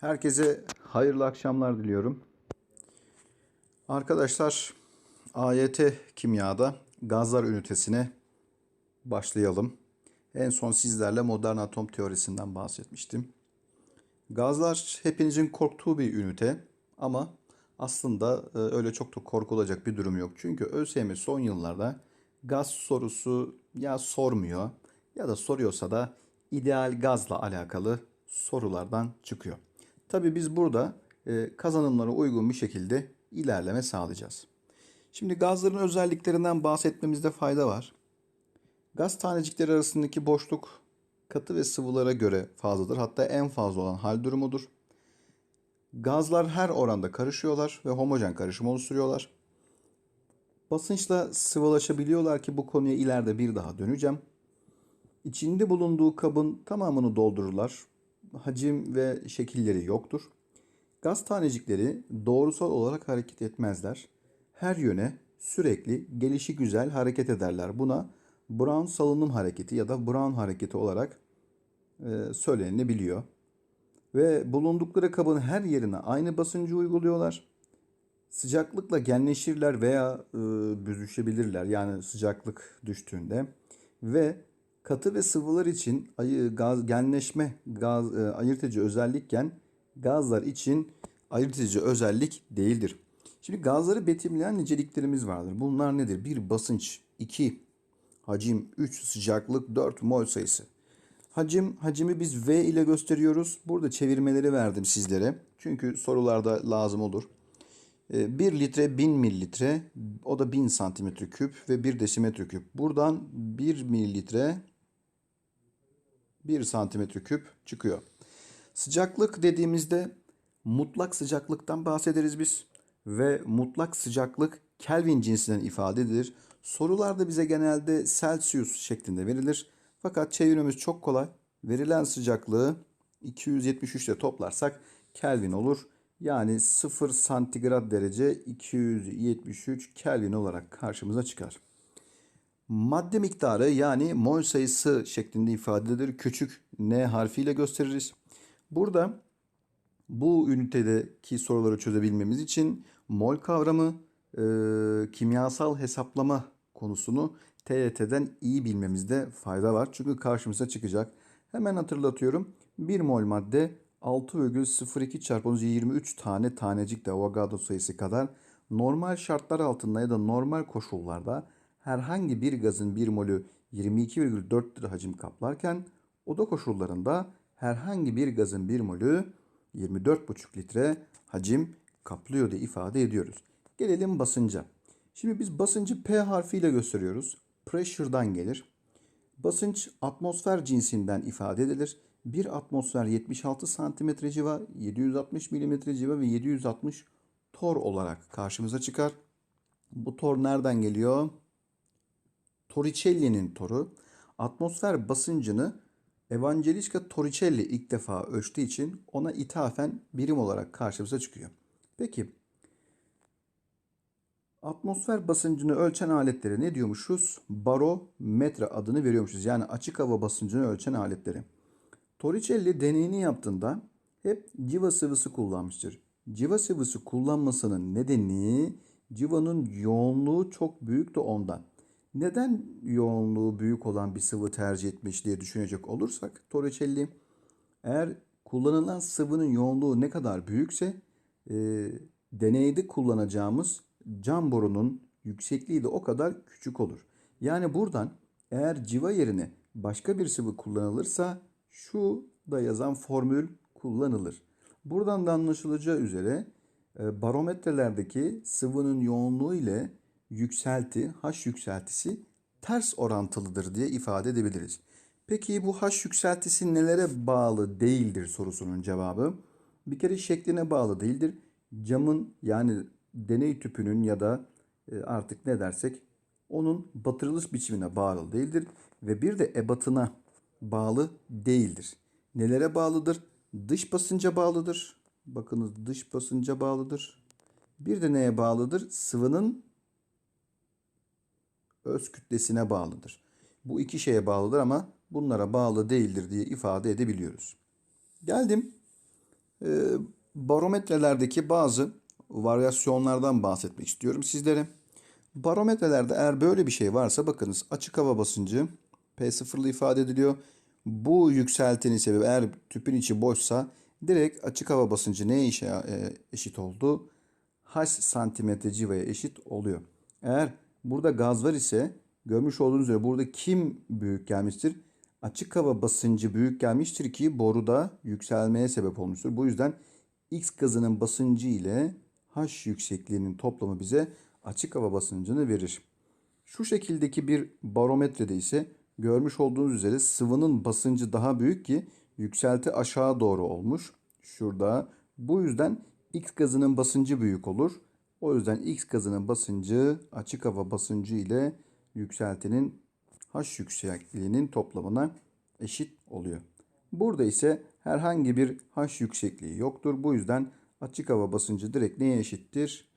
Herkese hayırlı akşamlar diliyorum. Arkadaşlar AYT kimyada gazlar ünitesine başlayalım. En son sizlerle modern atom teorisinden bahsetmiştim. Gazlar hepinizin korktuğu bir ünite ama aslında e, öyle çok da korkulacak bir durum yok. Çünkü ÖSYM son yıllarda gaz sorusu ya sormuyor ya da soruyorsa da ideal gazla alakalı sorulardan çıkıyor. Tabii biz burada e, kazanımlara uygun bir şekilde ilerleme sağlayacağız. Şimdi gazların özelliklerinden bahsetmemizde fayda var. Gaz tanecikleri arasındaki boşluk katı ve sıvılara göre fazladır. Hatta en fazla olan hal durumudur. Gazlar her oranda karışıyorlar ve homojen karışım oluşturuyorlar. Basınçla sıvılaşabiliyorlar ki bu konuya ileride bir daha döneceğim. İçinde bulunduğu kabın tamamını doldururlar. Hacim ve şekilleri yoktur. Gaz tanecikleri doğrusal olarak hareket etmezler. Her yöne sürekli gelişi güzel hareket ederler. Buna Brown salınım hareketi ya da Brown hareketi olarak e, söylenilebiliyor. Ve bulundukları kabın her yerine aynı basıncı uyguluyorlar. Sıcaklıkla genleşirler veya e, büzüşebilirler yani sıcaklık düştüğünde. Ve katı ve sıvılar için ayı, gaz, genleşme gaz, e, ayırtıcı özellikken gazlar için ayırtıcı özellik değildir. Şimdi gazları betimleyen niceliklerimiz vardır. Bunlar nedir? Bir basınç, iki hacim, üç sıcaklık, dört mol sayısı. Hacim, hacimi biz V ile gösteriyoruz. Burada çevirmeleri verdim sizlere. Çünkü sorularda lazım olur. 1 litre 1000 mililitre o da 1000 santimetre küp ve 1 desimetre küp. Buradan 1 mililitre 1 santimetre küp çıkıyor. Sıcaklık dediğimizde mutlak sıcaklıktan bahsederiz biz. Ve mutlak sıcaklık Kelvin cinsinden ifade edilir. Sorularda bize genelde Celsius şeklinde verilir. Fakat çevirmemiz çok kolay. Verilen sıcaklığı 273 ile toplarsak Kelvin olur. Yani 0 santigrat derece 273 Kelvin olarak karşımıza çıkar. Madde miktarı yani mol sayısı şeklinde ifade edilir. Küçük n harfiyle gösteririz. Burada bu ünitedeki soruları çözebilmemiz için mol kavramı, e, kimyasal hesaplama konusunu TYT'den iyi bilmemizde fayda var. Çünkü karşımıza çıkacak. Hemen hatırlatıyorum. 1 mol madde 6,02 çarpı 23 tane tanecik de Avogadro sayısı kadar normal şartlar altında ya da normal koşullarda herhangi bir gazın 1 molü 22,4 litre hacim kaplarken oda koşullarında herhangi bir gazın 1 molü 24,5 litre hacim kaplıyor diye ifade ediyoruz. Gelelim basınca. Şimdi biz basıncı P harfiyle gösteriyoruz. Pressure'dan gelir. Basınç atmosfer cinsinden ifade edilir. Bir atmosfer 76 santimetre civa, 760 milimetre civa ve 760 tor olarak karşımıza çıkar. Bu tor nereden geliyor? Torricelli'nin toru. Atmosfer basıncını Evangelista Torricelli ilk defa ölçtüğü için ona ithafen birim olarak karşımıza çıkıyor. Peki atmosfer basıncını ölçen aletlere ne diyormuşuz? Barometre adını veriyormuşuz. Yani açık hava basıncını ölçen aletleri. Torricelli deneyini yaptığında hep civa sıvısı kullanmıştır. Civa sıvısı kullanmasının nedeni civanın yoğunluğu çok büyük de ondan. Neden yoğunluğu büyük olan bir sıvı tercih etmiş diye düşünecek olursak Torricelli eğer kullanılan sıvının yoğunluğu ne kadar büyükse e, deneyde kullanacağımız cam borunun yüksekliği de o kadar küçük olur. Yani buradan eğer civa yerine başka bir sıvı kullanılırsa şu da yazan formül kullanılır. Buradan da anlaşılacağı üzere e, barometrelerdeki sıvının yoğunluğu ile yükselti, H yükseltisi ters orantılıdır diye ifade edebiliriz. Peki bu H yükseltisi nelere bağlı değildir sorusunun cevabı? Bir kere şekline bağlı değildir. Camın yani deney tüpünün ya da e, artık ne dersek onun batırılış biçimine bağlı değildir. Ve bir de ebatına bağlı değildir. Nelere bağlıdır? Dış basınca bağlıdır. Bakınız dış basınca bağlıdır. Bir de neye bağlıdır? Sıvının öz kütlesine bağlıdır. Bu iki şeye bağlıdır ama bunlara bağlı değildir diye ifade edebiliyoruz. Geldim e, barometrelerdeki bazı varyasyonlardan bahsetmek istiyorum sizlere. Barometrelerde eğer böyle bir şey varsa bakınız açık hava basıncı P0'lı ifade ediliyor. Bu yükseltinin sebebi eğer tüpün içi boşsa direkt açık hava basıncı neye e, eşit oldu? H santimetre civaya eşit oluyor. Eğer burada gaz var ise görmüş olduğunuz üzere burada kim büyük gelmiştir? Açık hava basıncı büyük gelmiştir ki boruda yükselmeye sebep olmuştur. Bu yüzden X gazının basıncı ile H yüksekliğinin toplamı bize açık hava basıncını verir. Şu şekildeki bir barometrede ise görmüş olduğunuz üzere sıvının basıncı daha büyük ki yükselti aşağı doğru olmuş. Şurada. Bu yüzden X gazının basıncı büyük olur. O yüzden X gazının basıncı açık hava basıncı ile yükseltinin H yüksekliğinin toplamına eşit oluyor. Burada ise herhangi bir H yüksekliği yoktur. Bu yüzden açık hava basıncı direkt neye eşittir?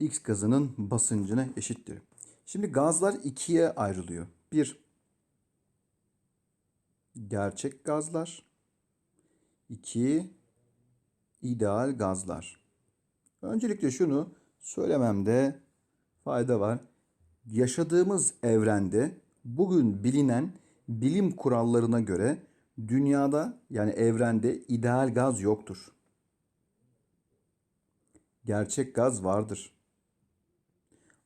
X gazının basıncına eşittir. Şimdi gazlar ikiye ayrılıyor. Bir, gerçek gazlar. İki, ideal gazlar. Öncelikle şunu söylememde fayda var. Yaşadığımız evrende bugün bilinen bilim kurallarına göre dünyada yani evrende ideal gaz yoktur. Gerçek gaz vardır.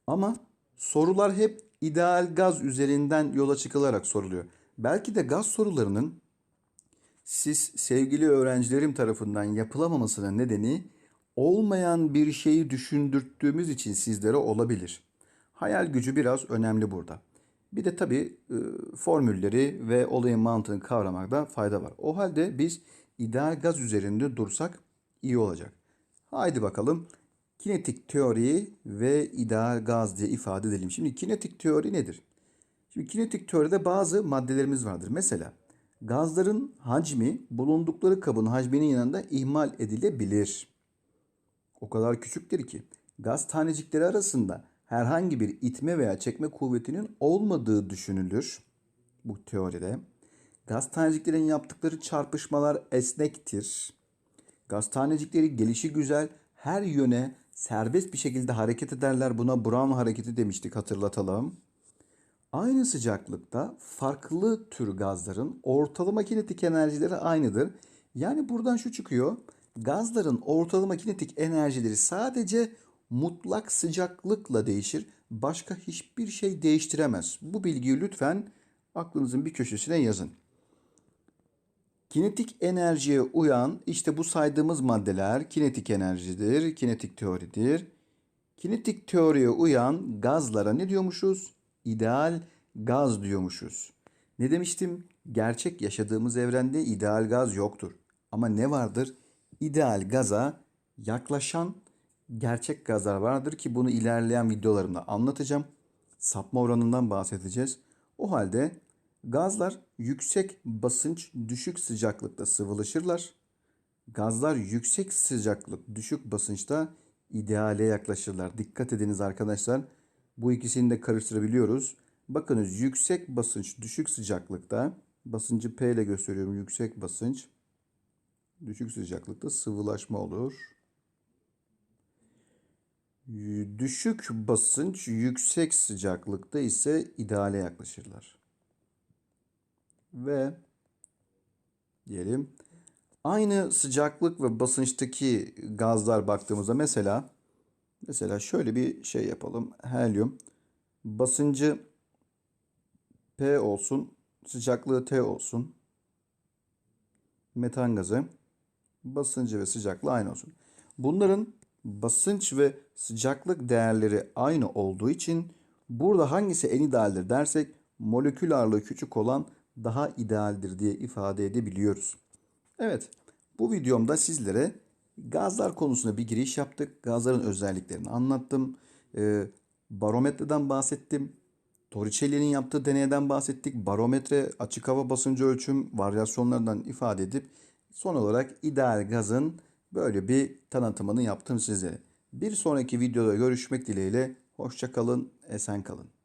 Ama sorular hep ideal gaz üzerinden yola çıkılarak soruluyor. Belki de gaz sorularının siz sevgili öğrencilerim tarafından yapılamamasının nedeni olmayan bir şeyi düşündürttüğümüz için sizlere olabilir. Hayal gücü biraz önemli burada. Bir de tabii e, formülleri ve olayın mantığını kavramakta fayda var. O halde biz ideal gaz üzerinde dursak iyi olacak. Haydi bakalım kinetik teori ve ideal gaz diye ifade edelim. Şimdi kinetik teori nedir? Şimdi kinetik teoride bazı maddelerimiz vardır. Mesela gazların hacmi bulundukları kabın hacminin yanında ihmal edilebilir. O kadar küçüktür ki gaz tanecikleri arasında herhangi bir itme veya çekme kuvvetinin olmadığı düşünülür bu teoride. Gaz taneciklerin yaptıkları çarpışmalar esnektir. Gaz tanecikleri gelişi güzel her yöne serbest bir şekilde hareket ederler. Buna Brown hareketi demiştik hatırlatalım. Aynı sıcaklıkta farklı tür gazların ortalama kinetik enerjileri aynıdır. Yani buradan şu çıkıyor. Gazların ortalama kinetik enerjileri sadece mutlak sıcaklıkla değişir. Başka hiçbir şey değiştiremez. Bu bilgiyi lütfen aklınızın bir köşesine yazın. Kinetik enerjiye uyan işte bu saydığımız maddeler kinetik enerjidir, kinetik teoridir. Kinetik teoriye uyan gazlara ne diyormuşuz? İdeal gaz diyormuşuz. Ne demiştim? Gerçek yaşadığımız evrende ideal gaz yoktur. Ama ne vardır? İdeal gaza yaklaşan gerçek gazlar vardır ki bunu ilerleyen videolarımda anlatacağım. Sapma oranından bahsedeceğiz. O halde gazlar yüksek basınç, düşük sıcaklıkta sıvılaşırlar. Gazlar yüksek sıcaklık, düşük basınçta ideale yaklaşırlar. Dikkat ediniz arkadaşlar. Bu ikisini de karıştırabiliyoruz. Bakınız yüksek basınç, düşük sıcaklıkta basıncı P ile gösteriyorum. Yüksek basınç, düşük sıcaklıkta sıvılaşma olur. Düşük basınç, yüksek sıcaklıkta ise ideale yaklaşırlar. Ve diyelim aynı sıcaklık ve basınçtaki gazlar baktığımızda mesela mesela şöyle bir şey yapalım. Helyum basıncı P olsun, sıcaklığı T olsun. Metan gazı basıncı ve sıcaklığı aynı olsun. Bunların basınç ve sıcaklık değerleri aynı olduğu için burada hangisi en idealdir dersek molekül ağırlığı küçük olan daha idealdir diye ifade edebiliyoruz. Evet bu videomda sizlere gazlar konusunda bir giriş yaptık. Gazların özelliklerini anlattım. Ee, barometreden bahsettim. Torricelli'nin yaptığı deneyden bahsettik. Barometre, açık hava basıncı ölçüm varyasyonlarından ifade edip son olarak ideal gazın böyle bir tanıtımını yaptım size. Bir sonraki videoda görüşmek dileğiyle. Hoşça kalın, esen kalın.